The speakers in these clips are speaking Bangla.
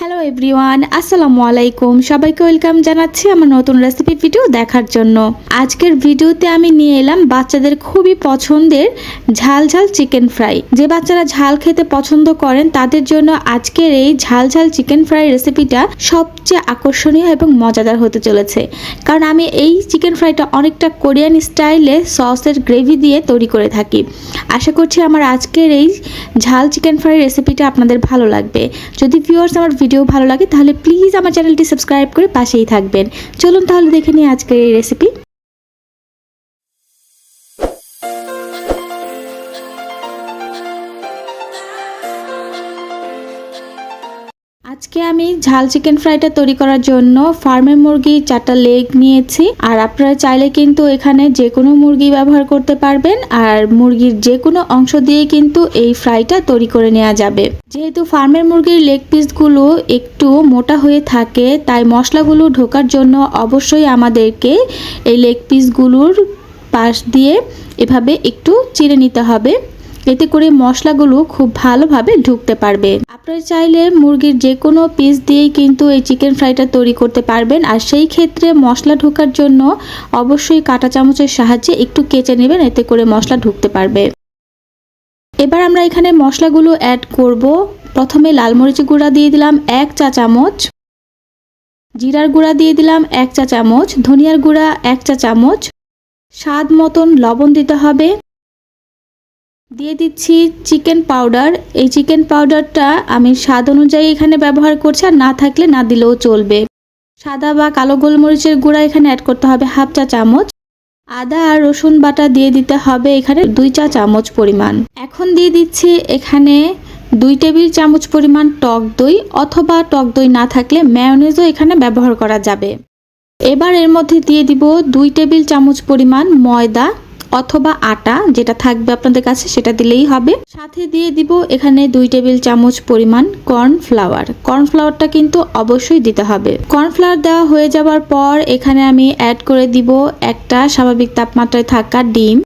হ্যালো এভরিওয়ান আসসালামু আলাইকুম সবাইকে ওয়েলকাম জানাচ্ছি আমার নতুন রেসিপি ভিডিও দেখার জন্য। আজকের ভিডিওতে আমি নিয়ে এলাম বাচ্চাদের খুবই পছন্দের ঝাল ঝাল চিকেন ফ্রাই যে বাচ্চারা ঝাল খেতে পছন্দ করেন, তাদের জন্য আজকের এই ঝাল ঝাল চিকেন ফ্রাই রেসিপিটা সবচেয়ে আকর্ষণীয় এবং মজাদার হতে চলেছে। কারণ আমি এই চিকেন ফ্রাইটা অনেকটা কোরিয়ান স্টাইলে সসের গ্রেভি দিয়ে তৈরি করে থাকি। আশা করছি আমার আজকের এই ঝাল চিকেন ফ্রাই রেসিপিটা আপনাদের ভালো লাগবে। যদি ভিউয়ার্স আমার ভিডিও ভালো লাগে তাহলে প্লিজ আমার চ্যানেলটি সাবস্ক্রাইব করে পাশেই থাকবেন। চলুন তাহলে দেখে নিই আজকের এই রেসিপি আজকে আমি ঝাল চিকেন ফ্রাইটা তৈরি করার জন্য ফার্মের মুরগি চারটা লেগ নিয়েছি। আর আপনারা চাইলে কিন্তু এখানে যে কোনো মুরগি ব্যবহার করতে পারবেন আর মুরগির যে কোনো অংশ দিয়ে কিন্তু এই ফ্রাইটা তৈরি করে নেওয়া যাবে। যেহেতু ফার্মের মুরগির লেগ পিসগুলো একটু মোটা হয়ে থাকে, তাই মশলাগুলো ঢোকার জন্য অবশ্যই আমাদেরকে এই লেগ পিসগুলোর পাশ দিয়ে এভাবে একটু চিড়ে নিতে হবে। এতে করে মশলাগুলো খুব ভালোভাবে ঢুকতে পারবে। আপনারা চাইলে মুরগির যে কোনো পিস দিয়েই কিন্তু এই চিকেন ফ্রাইটা তৈরি করতে পারবেন। আর সেই ক্ষেত্রে মশলা ঢোকার জন্য অবশ্যই কাঁটা চামচের সাহায্যে একটু কেচে নেবেন, এতে করে মশলা ঢুকতে পারবে। এবার আমরা এখানে মশলাগুলো অ্যাড করব। প্রথমে লাল মরিচ গুঁড়া দিয়ে দিলাম এক চা চামচ। জিরার গুঁড়া দিয়ে দিলাম এক চা চামচ। ধনিয়ার গুঁড়া এক চা চামচ। স্বাদ মতন লবণ দিতে হবে। দিয়ে দিচ্ছি চিকেন পাউডার। এই চিকেন পাউডারটা আমি স্বাদ অনুযায়ী এখানে ব্যবহার করছি আর না থাকলে না দিলেও চলবে। সাদা বা কালো গোলমরিচের গুঁড়া এখানে অ্যাড করতে হবে হাফ চা চামচ। আদা আর রসুন বাটা দিয়ে দিতে হবে এখানে দুই চা চামচ পরিমাণ। এখন দিয়ে দিচ্ছি এখানে দুই টেবিল চামচ পরিমাণ টক দই অথবা টক দই না থাকলে ম্যায়োনেজও এখানে ব্যবহার করা যাবে। এবার এর মধ্যে দিয়ে দিব দুই টেবিল চামচ পরিমাণ ময়দা। অথবা আটা যেটা থাকবে আপনাদের কাছে, সেটা দিলেই হবে। সাথে দিয়ে দিব এখানে দুই টেবিল চামচ পরিমাণ কর্নফ্লাওয়ার কর্নফ্লাওয়ারটা কিন্তু অবশ্যই দিতে হবে। কর্নফ্লাওয়ার দেওয়া হয়ে যাওয়ার পর এখানে আমি অ্যাড করে দিব একটা স্বাভাবিক তাপমাত্রায় থাকা ডিম।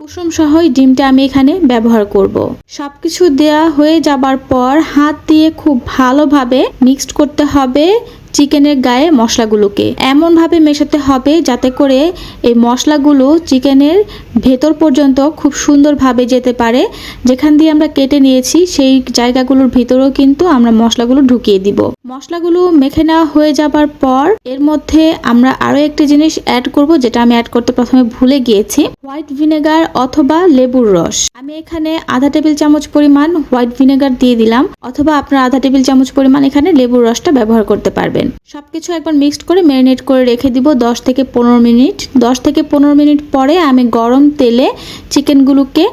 কুসুম সহই ডিমটা আমি এখানে ব্যবহার করব। সবকিছু দেওয়া হয়ে যাবার পর হাত দিয়ে খুব ভালোভাবে মিক্সড করতে হবে। চিকেনের গায়ে মশলাগুলোকে। এমনভাবে মেশাতে হবে যাতে করে এই মশলাগুলো চিকেনের ভেতর পর্যন্ত খুব সুন্দরভাবে যেতে পারে। যেখান দিয়ে আমরা কেটে নিয়েছি, সেই জায়গাগুলোর ভিতরেও কিন্তু আমরা মশলাগুলো ঢুকিয়ে দিব। মশলাগুলো মেখে নেওয়া হয়ে যাবার পর এর মধ্যে আমরা আরও একটি জিনিস অ্যাড করব, যেটা আমি অ্যাড করতে প্রথমে ভুলে গিয়েছি। হোয়াইট ভিনেগার অথবা লেবুর রস। আমি এখানে আধা টেবিল চামচ পরিমাণ হোয়াইট ভিনেগার দিয়ে দিলাম, অথবা আপনারা আধা টেবিল চামচ পরিমাণ এখানে লেবুর রসটা ব্যবহার করতে পারবেন। সবকিছু একবার মিক্সড করে ম্যারিনেট করে রেখে দিব দশ থেকে পনেরো মিনিট। দশ থেকে পনেরো মিনিট পরে আমি গরম তেলে চিকেনগুলোকে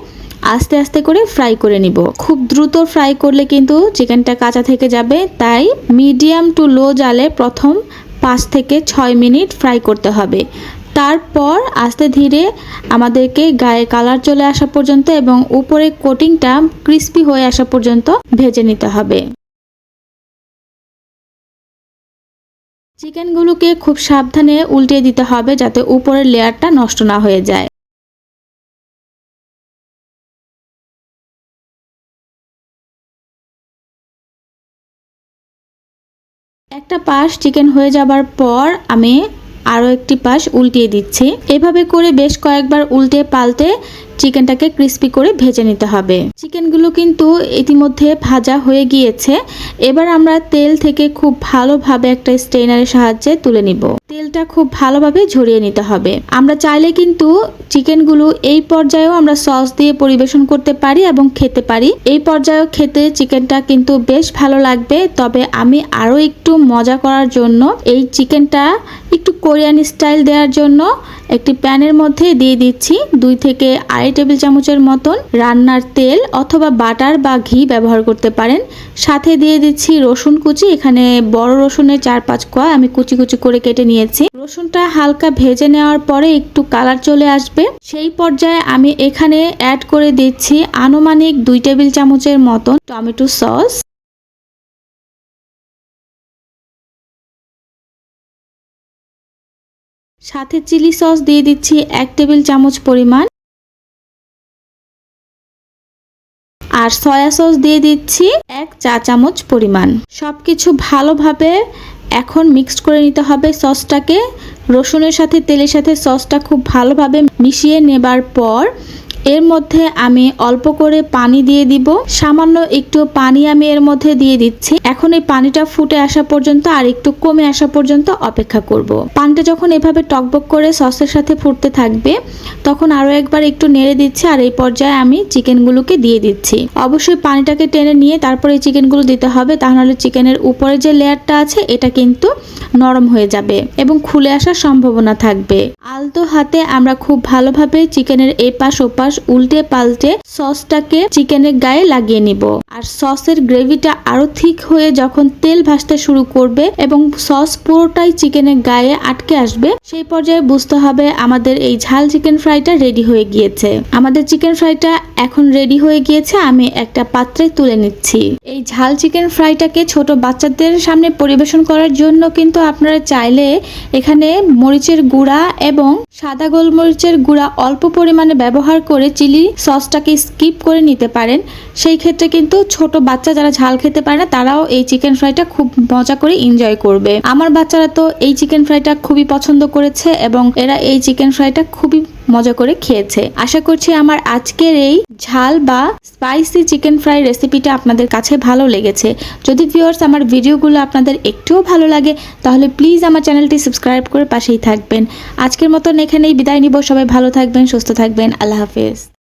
আস্তে আস্তে করে ফ্রাই করে নিব। খুব দ্রুত ফ্রাই করলে কিন্তু চিকেনটা কাঁচা থেকে যাবে, তাই মিডিয়াম টু লো জালে প্রথম পাঁচ থেকে ছয় মিনিট ফ্রাই করতে হবে। তারপর আস্তে ধীরে আমাদেরকে গায়ে কালার চলে আসা পর্যন্ত এবং উপরে কোটিংটা ক্রিস্পি হয়ে আসা পর্যন্ত ভেজে নিতে হবে। চিকেনগুলোকে খুব সাবধানে উল্টে দিতে হবে যাতে উপরের লেয়ারটা নষ্ট না হয়ে যায়। একটা পাশ চিকেন হয়ে যাবার পর আমি আরও একটি পাশ উল্টিয়ে দিচ্ছি। এভাবে করে বেশ কয়েকবার উল্টে পাল্টে চিকেনটাকে ক্রিস্পি করে ভেজে নিতে হবে। চিকেনগুলো কিন্তু ইতিমধ্যে ভাজা হয়ে গিয়েছে। এবার আমরা তেল থেকে খুব ভালোভাবে একটা স্ট্রেনারের সাহায্যে তুলে নিব। তেলটা খুব ভালোভাবে ঝরিয়ে নিতে হবে। আমরা চাইলে কিন্তু চিকেনগুলো এই পর্যায়েও আমরা সস দিয়ে পরিবেশন করতে পারি এবং খেতে পারি। এই পর্যায়েও খেতে চিকেনটা কিন্তু বেশ ভালো লাগবে। তবে আমি আরও একটু মজা করার জন্য এই চিকেনটা একটু কোরিয়ান স্টাইল দেওয়ার জন্য একটি প্যানের মধ্যে দিয়ে দিচ্ছি। দুই থেকে আড়াই টেবিল চামচের মতন রান্নার তেল অথবা বাটার বা ঘি ব্যবহার করতে পারেন। সাথে দিয়ে দিচ্ছি রসুন কুচি। এখানে বড় রসুনের চার পাঁচ কোয়া আমি কুচি কুচি করে কেটে নিয়েছি। রসুনটা হালকা ভেজে নেওয়ার পরে একটু কালার চলে আসবে। সেই পর্যায়ে আমি এখানে অ্যাড করে দিচ্ছি আনুমানিক দুই টেবিল চামচের মতন টমেটো সস। সাথে চিলি সস দিয়ে দিচ্ছি এক টেবিল চামচ পরিমাণ আর সয়া সস দিয়ে দিচ্ছি এক চা চামচ পরিমাণ। সবকিছু ভালোভাবে এখন মিক্সড করে নিতে হবে সসটাকে রসুনের সাথে তেলের সাথে সসটা খুব ভালোভাবে মিশিয়ে নেবার পর এর মধ্যে আমি অল্প করে পানি দিয়ে দিব। সামান্য একটু পানি আমি এর মধ্যে দিয়ে দিচ্ছি। এখন এই পানিটা ফুটে আসা পর্যন্ত আর একটু কমে আসা পর্যন্ত অপেক্ষা করব। পানিটা যখন এভাবে টকবক করে সসের সাথে ফুটতে থাকবে, তখন আরও একবার একটু নেড়ে দিচ্ছি আর এই পর্যায়ে আমি চিকেনগুলোকে দিয়ে দিচ্ছি। অবশ্যই পানিটাকে টেনে নিয়ে তারপরে এই চিকেনগুলো দিতে হবে তা তাহলে চিকেনের উপরে যে লেয়ারটা আছে, এটা কিন্তু নরম হয়ে যাবে এবং খুলে আসার সম্ভাবনা থাকবে। আলতো হাতে আমরা খুব ভালোভাবে চিকেনের এপাশ পাশ ওপাশ উল্টে পাল্টে সসটাকে চিকেনের গায়ে লাগিয়ে নিব। আর সসের গ্রেভিটা আরও ঠিক হয়ে যখন তেল ভাসতে শুরু করবে এবং সস পুরোটাই চিকেনের গায়ে আটকে আসবে, সেই পর্যায়ে বুঝতে হবে আমাদের এই ঝাল চিকেন ফ্রাইটা রেডি হয়ে গিয়েছে। আমাদের চিকেন ফ্রাইটা এখন রেডি হয়ে গিয়েছে, আমি একটা পাত্রে তুলে নিচ্ছি। এই ঝাল চিকেন ফ্রাইটাকে ছোট বাচ্চাদের সামনে পরিবেশন করার জন্য কিন্তু আপনারা চাইলে এখানে মরিচের গুঁড়া এবং সাদা গোলমরিচের গুঁড়া অল্প পরিমাণে ব্যবহার করে চিলি সসটাকে স্কিপ করে নিতে পারেন। সেই ক্ষেত্রে কিন্তু ছোট বাচ্চা যারা ঝাল খেতে পারে না, তারাও এই চিকেন ফ্রাইটা খুব মজা করে এনজয় করবে। আমার বাচ্চারা তো এই চিকেন ফ্রাইটা খুবই পছন্দ করেছে এবং এরা এই চিকেন ফ্রাইটা খুবই মজা করে খেয়েছে। আশা করছি আমার আজকের এই ঝাল বা স্পাইসি চিকেন ফ্রাই রেসিপিটা আপনাদের কাছে ভালো লেগেছে। যদি ভিউয়ার্স আমার ভিডিওগুলো আপনাদের একটুও ভালো লাগে, তাহলে প্লিজ আমার চ্যানেলটি সাবস্ক্রাইব করে পাশেই থাকবেন। আজকের মতন এখানেই বিদায় নিব। সবাই ভালো থাকবেন, সুস্থ থাকবেন। আল্লাহ হাফেজ।